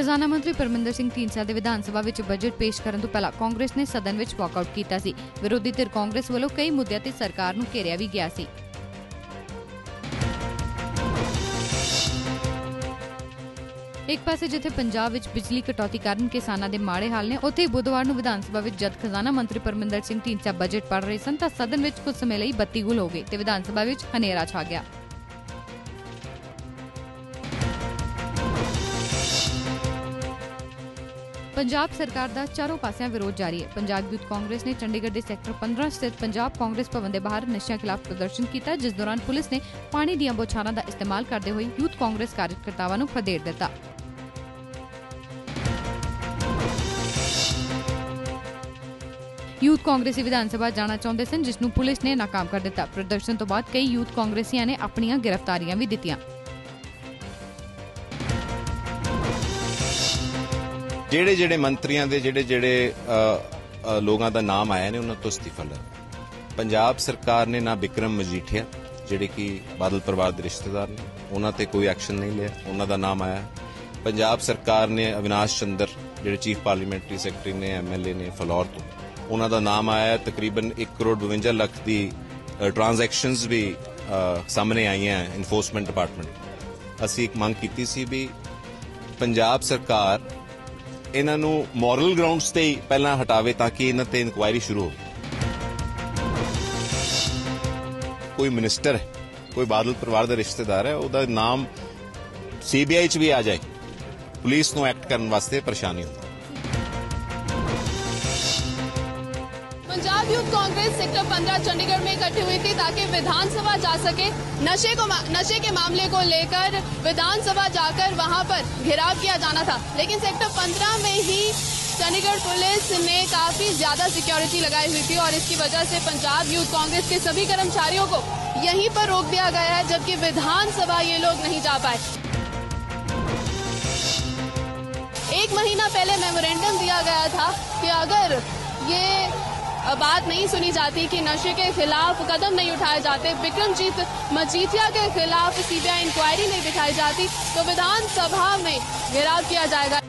ਖਜ਼ਾਨਾ ਮੰਤਰੀ ਪਰਮਿੰਦਰ ਸਿੰਘ ਢੀਂਡਸਾ ਦੇ ਵਿਧਾਨ ਸਭਾ ਵਿੱਚ ਬਜਟ ਪੇਸ਼ ਕਰਨ ਤੋਂ ਪਹਿਲਾਂ ਕਾਂਗਰਸ ਨੇ ਸਦਨ ਵਿੱਚ ਵਾਕਆਊਟ ਕੀਤਾ ਸੀ। ਵਿਰੋਧੀ ਧਿਰ ਕਾਂਗਰਸ ਵੱਲੋਂ ਕਈ ਮੁੱਦਿਆਂ ਤੇ ਸਰਕਾਰ ਨੂੰ ਘੇਰਿਆ ਵੀ ਗਿਆ ਸੀ। ਇੱਕ ਪਾਸੇ ਜਿੱਥੇ ਪੰਜਾਬ ਵਿੱਚ ਬਿਜਲੀ ਕਟੌਤੀ ਕਾਰਨ ਕਿਸਾਨਾਂ ਦੇ ਮਾੜੇ ਹਾਲ ਨੇ, ਉੱਥੇ ਬੁੱਧਵਾਰ ਨੂੰ ਵਿਧਾਨ ਸਭਾ ਵਿੱਚ ਜਦ ਖਜ਼ਾਨਾ ਮੰਤਰੀ ਪਰਮਿੰਦਰ ਸਿੰਘ ਢੀਂਡਸਾ ਬਜਟ ਪੜ੍ਹ ਰਹੇ ਸਨ, ਤਾਂ ਸਦਨ ਵਿੱਚ ਕੁਝ ਸਮੇਂ ਲਈ ਬੱਤੀ ਗੁਲ ਹੋ ਗਈ ਤੇ ਵਿਧਾਨ ਸਭਾ ਵਿੱਚ ਹਨੇਰਾ ਛਾ ਗਿਆ। ਪੰਜਾਬ ਸਰਕਾਰ ਦਾ ਚਾਰੋਂ ਪਾਸਿਆਂ ਵਿਰੋਧ ਜਾਰੀ ਹੈ। ਪੰਜਾਬ ਯੂਥ ਕਾਂਗਰਸ ਨੇ ਚੰਡੀਗੜ੍ਹ ਦੇ ਸੈਕਟਰ 15 ਸਥਿਤ ਪੰਜਾਬ ਕਾਂਗਰਸ ਭਵਨ ਦੇ ਬਾਹਰ ਨਸ਼ਿਆਂ ਖਿਲਾਫ ਪ੍ਰਦਰਸ਼ਨ ਕੀਤਾ, ਜਿਸ ਦੌਰਾਨ ਪੁਲਿਸ ਨੇ ਪਾਣੀ ਦੀਆਂ ਬੋਛਾਰਾਂ ਦਾ ਇਸਤੇਮਾਲ ਕਰਦੇ ਹੋਏ ਯੂਥ ਕਾਂਗਰਸ ਕਾਰਜਕਰਤਾਵਾਂ ਨੂੰ ਖਦੇੜ ਦਿੱਤਾ। ਯੂਥ ਕਾਂਗਰਸੀ ਵਿਧਾਨ ਸਭਾ ਜਾਣਾ ਚਾਹੁੰਦੇ ਸਨ, ਜਿਸ ਨੂੰ ਪੁਲਿਸ ਨੇ ਨਾਕਾਮ ਕਰ ਦਿੱਤਾ। ਪ੍ਰਦਰਸ਼ਨ ਤੋਂ ਬਾਅਦ ਕਈ ਯੂਥ ਕਾਂਗਰਸੀਆਂ ਨੇ ਆਪਣੀਆਂ ਗ੍ਰਿਫਤਾਰੀਆਂ ਵੀ ਦਿੱਤੀਆਂ। ਜਿਹੜੇ ਜਿਹੜੇ ਮੰਤਰੀਆਂ ਦੇ ਜਿਹੜੇ ਜਿਹੜੇ ਲੋਕਾਂ ਦਾ ਨਾਮ ਆਇਆ ਨੇ, ਉਹਨਾਂ ਤੋਂ ਅਸਤੀਫਾ ਲਿਆ। ਪੰਜਾਬ ਸਰਕਾਰ ਨੇ ਨਾ ਵਿਕਰਮ ਮਜੀਠੀਆ, ਜਿਹੜੇ ਕਿ ਬਾਦਲ ਪਰਿਵਾਰ ਦੇ ਰਿਸ਼ਤੇਦਾਰ ਨੇ, ਉਹਨਾਂ ਤੇ ਕੋਈ ਐਕਸ਼ਨ ਨਹੀਂ ਲਿਆ, ਉਹਨਾਂ ਦਾ ਨਾਮ ਆਇਆ। ਪੰਜਾਬ ਸਰਕਾਰ ਨੇ ਅਵਿਨਾਸ਼ ਚੰਦਰ, ਜਿਹੜੇ ਚੀਫ ਪਾਰਲੀਮੈਂਟਰੀ ਸੈਕਟਰੀ ਨੇ ਐਮਐਲਏ ਨੇ ਫਲੌਰ ਤੋਂ, ਉਹਨਾਂ ਦਾ ਨਾਮ ਆਇਆ, ਤਕਰੀਬਨ 1 ਕਰੋੜ 52 ਲੱਖ ਦੀ ਟ੍ਰਾਂਜੈਕਸ਼ਨਸ ਵੀ ਸਾਹਮਣੇ ਆਈਆਂ ਇਨਫੋਰਸਮੈਂਟ ਡਿਪਾਰਟਮੈਂਟ ਅਸੀਂ ਇੱਕ ਮੰਗ ਕੀਤੀ ਸੀ ਵੀ ਪੰਜਾਬ ਸਰਕਾਰ ਇਹਨਾਂ ਨੂੰ ਮੋਰਲ ਗਰਾਊਂਡਸ ਤੇ ਪਹਿਲਾਂ ਹਟਾਵੇ ਤਾਂ ਕਿ ਇਹਨਾਂ ਤੇ ਇਨਕੁਆਇਰੀ ਸ਼ੁਰੂ ਹੋਵੇ। ਕੋਈ ਮਿਨਿਸਟਰ ਹੈ, ਕੋਈ ਬਾਦਲ ਪਰਿਵਾਰ ਦਾ ਰਿਸ਼ਤੇਦਾਰ ਹੈ, ਉਹਦਾ ਨਾਮ ਸੀਬੀਆਈ ਚ ਵੀ ਆ ਜਾਏ। ਪੁਲਿਸ ਨੂੰ ਐਕਟ ਕਰਨ ਵਾਸਤੇ ਪਰੇਸ਼ਾਨੀ ਹੋਵੇ Punjab youth Congress sector 15 Chandigarh में इकट्ठी हुई थी ताकि विधानसभा जा सके। नशे को नशे के मामले को लेकर विधानसभा जाकर वहाँ पर घेराव किया जाना था। लेकिन सेक्टर 15 में ही चंडीगढ़ पुलिस ने काफ़ी ज़्यादा सिक्योरिटी लगाई हुई थी और इसकी वजह से पंजाब यूथ कांग्रेस के सभी कर्मचारियों को यहीं पर रोक दिया गया है, जबकि विधानसभा ये लोग नहीं जा पाए। एक महीना पहले मेमोरेंडम दिया गया था कि अगर ये बात नहीं सुनी जाती कि नशे के खिलाफ कदम नहीं उठाए जाते। विक्रमजीत मजीठिया के खिलाफ सीबीआई इंक्वायरी नहीं दिखाई जाती। तो विधानसभा में घेराव किया जाएगा।